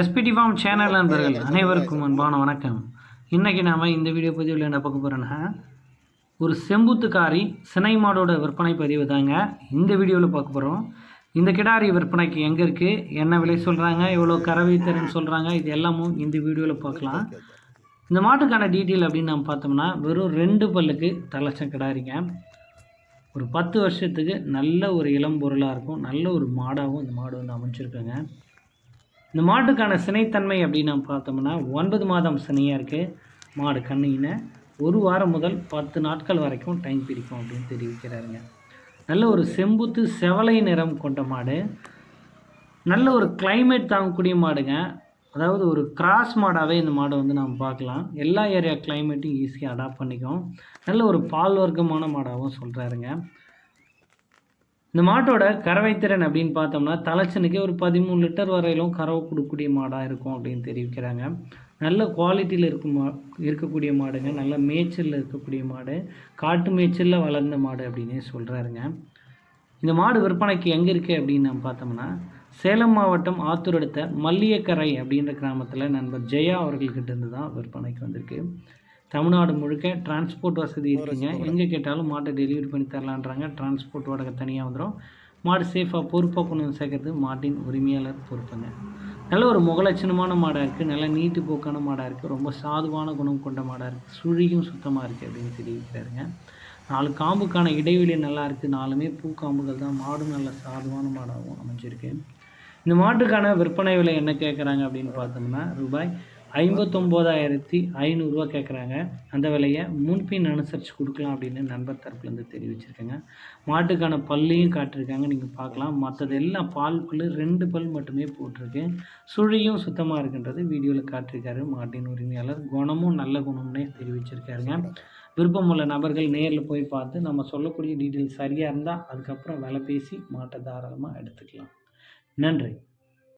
SPD form channel நண்பர்கள் அனைவருக்கும் அன்பான வணக்கம். இன்றைக்கி நாம் இந்த வீடியோ பதிவில் என்ன பார்க்க போகிறோன்னா ஒரு செம்புத்துக்காரி சினை மாடோட விற்பனை பதிவு தாங்க இந்த வீடியோவில் பார்க்க போகிறோம் இந்த கிடாரி விற்பனைக்கு எங்கே இருக்குது என்ன விலை சொல்கிறாங்க எவ்வளோ கறவை திறன் சொல்கிறாங்க இது எல்லாமும் இந்த வீடியோவில் பார்க்கலாம். இந்த மாட்டுக்கான டீட்டெயில் அப்படின்னு நம்ம பார்த்தோம்னா வெறும் ரெண்டு பல்லுக்கு தலைச்சம் கிடாரிங்க. ஒரு பத்து வருஷத்துக்கு நல்ல ஒரு இளம் பொருளாக இருக்கும் நல்ல ஒரு மாடாகவும் இந்த மாடு வந்து அமைச்சிருக்குங்க இந்த மாட்டுக்கான சினைத்தன்மை அப்படின்னு நம்ம பார்த்தோம்னா ஒன்பது மாதம் சினையாக இருக்குது மாடு கண்ணின ஒரு வாரம் முதல் பத்து நாட்கள் வரைக்கும் டைம் பிடிக்கும் அப்படின்னு தெரிவிக்கிறாருங்க. நல்ல ஒரு செம்புத்து செவலை நிறம் கொண்ட மாடு. நல்ல ஒரு கிளைமேட் தாங்கக்கூடிய மாடுங்க. அதாவது ஒரு கிராஸ் மாடாகவே இந்த மாடை வந்து நம்ம பார்க்கலாம். எல்லா ஏரியா கிளைமேட்டையும் ஈஸியாக அடாப்ட் பண்ணிக்கும் நல்ல ஒரு பால் வர்க்கமான மாடாகவும் சொல்கிறாருங்க இந்த மாட்டோட கறவை திறன் அப்படின்னு பார்த்தோம்னா தலைச்சனுக்கே ஒரு பதிமூணு லிட்டர் வரையிலும் கறவை கொடுக்கக்கூடிய மாடாக இருக்கும் அப்படின்னு தெரிவிக்கிறாங்க. நல்ல குவாலிட்டியில் இருக்கும் மா இருக்கக்கூடிய மாடுங்க. நல்ல மேய்ச்சலில் இருக்கக்கூடிய மாடு. காட்டு மேய்ச்சலில் வளர்ந்த மாடு அப்படின்னே சொல்கிறாருங்க இந்த மாடு விற்பனைக்கு எங்கே இருக்குது அப்படின்னு நம்ம பார்த்தோம்னா சேலம் மாவட்டம் ஆத்தூர் அடுத்த மல்லியக்கரை அப்படின்ற கிராமத்தில் நண்பர் ஜெயா அவர்கள்கிட்ட இருந்து தான் விற்பனைக்கு வந்திருக்கு. தமிழ்நாடு முழுக்க டிரான்ஸ்போர்ட் வசதி இருக்குங்க. எங்கே கேட்டாலும் மாட்டை டெலிவரி பண்ணி தரலான்றாங்க. டிரான்ஸ்போர்ட் வாடகை தனியாக வந்துடும் மாடு சேஃபாக பொறுப்பாக கொண்டு வந்து சேர்க்கறது மாட்டின் உரிமையாளர் பொறுப்புங்க. நல்ல ஒரு முகலட்சணமான மாடாக இருக்குது நல்ல நீட்டு போக்கான மாடாக இருக்குது ரொம்ப சாதுவான குணம் கொண்ட மாடாக இருக்குது சுழியும் சுத்தமாக இருக்குது அப்படின்னு தெரிவிக்கிறாருங்க. நாலு காம்புக்கான இடைவெளி நல்லா இருக்குது நாலுமே பூ காம்புகள் தான். மாடும் நல்ல சாதுவான மாடாகவும் அமைஞ்சிருக்கு. இந்த மாட்டுக்கான விற்பனை விலை என்ன கேட்குறாங்க அப்படின்னு பார்த்தோம்னா ரூபாய் ஐம்பத்தொம்போதாயிரத்தி ஐநூறுரூவா கேட்குறாங்க அந்த விலையை முன்பின் அனுசரித்து கொடுக்கலாம் அப்படின்னு நண்பர் தரப்புலேருந்து தெரிவிச்சிருக்கேங்க. மாட்டுக்கான பல்லையும் காட்டிருக்காங்க. நீங்கள் பார்க்கலாம். மற்றது எல்லாம் பால் பல் ரெண்டு பல் மட்டுமே போட்டிருக்கு. சுழியும் சுத்தமாக இருக்குன்றது வீடியோவில் காட்டிருக்காரு மாட்டின் உரிமையாளர். குணமும் நல்ல குணம்னே தெரிவிச்சிருக்காருங்க. விருப்பமுள்ள நபர்கள் நேரில் போய் பார்த்து நம்ம சொல்லக்கூடிய டீட்டெயில் சரியாக இருந்தால் அதுக்கப்புறம் விலை பேசி மாட்டை தாராளமாக எடுத்துக்கலாம். நன்றி.